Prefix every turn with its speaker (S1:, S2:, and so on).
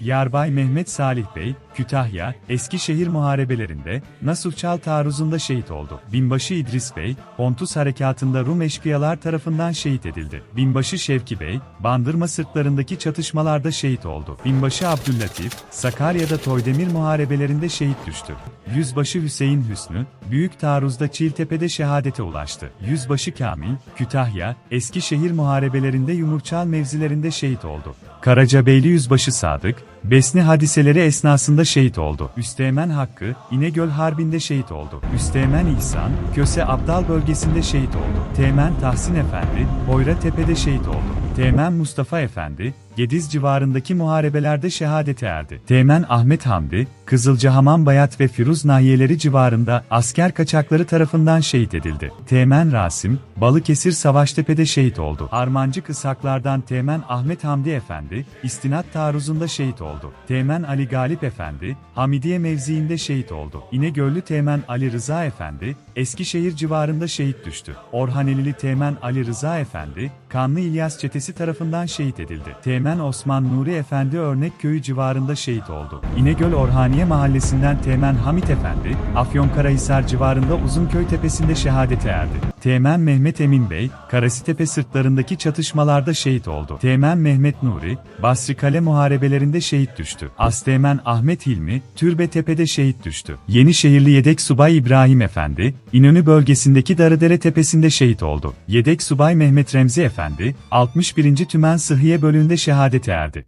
S1: Yarbay Mehmet Salih Bey, Kütahya, Eskişehir muharebelerinde, Nasuhçal taarruzunda şehit oldu. Binbaşı İdris Bey, Pontus harekatında Rum eşkıyalar tarafından şehit edildi. Binbaşı Şevki Bey, Bandırma sırtlarındaki çatışmalarda şehit oldu. Binbaşı Abdüllatif, Sakarya'da Toydemir muharebelerinde şehit düştü. Yüzbaşı Hüseyin Hüsnü, Büyük Taarruz'da Çiğiltepe'de şehadete ulaştı. Yüzbaşı Kamil, Kütahya, Eskişehir muharebelerinde Yumurçal mevzilerinde şehit oldu. Karacabeyli Yüzbaşı Sadık, Besni hadiseleri esnasında şehit oldu. Üsteğmen Hakkı, İnegöl Harbi'nde şehit oldu. Üsteğmen İhsan, Köse Abdal bölgesinde şehit oldu. Teğmen Tahsin Efendi, Boyra Tepe'de şehit oldu. Teğmen Mustafa Efendi, Gediz civarındaki muharebelerde şehadete erdi. Teğmen Ahmet Hamdi, Kızılcahamam Bayat ve Firuz nahiyeleri civarında asker kaçakları tarafından şehit edildi. Teğmen Rasim, Balıkesir Savaştepe'de şehit oldu. Armancı Kısaklardan Teğmen Ahmet Hamdi Efendi, İstinat taarruzunda şehit oldu. Teğmen Ali Galip Efendi, Hamidiye mevziinde şehit oldu. İnegöllü Teğmen Ali Rıza Efendi, Eskişehir civarında şehit düştü. Orhanelili Teğmen Ali Rıza Efendi, Kanlı İlyas çetesi tarafından şehit edildi. Teğmen Osman Nuri Efendi Örnek Köyü civarında şehit oldu. İnegöl Orhaniye Mahallesi'nden Teğmen Hamit Efendi, Afyonkarahisar civarında Uzunköy Tepesi'nde şehadete erdi. Teğmen Mehmet Emin Bey, Karasitepe sırtlarındaki çatışmalarda şehit oldu. Teğmen Mehmet Nuri, Basri Kale muharebelerinde şehit düştü. Asteğmen Ahmet Hilmi, Türbetepe'de şehit düştü. Yenişehirli Yedek Subay İbrahim Efendi, İnönü bölgesindeki Darıdere Tepesi'nde şehit oldu. Yedek Subay Mehmet Remzi Efendi, 61. Tümen Sıhhiye bölüğünde şehadete erdi.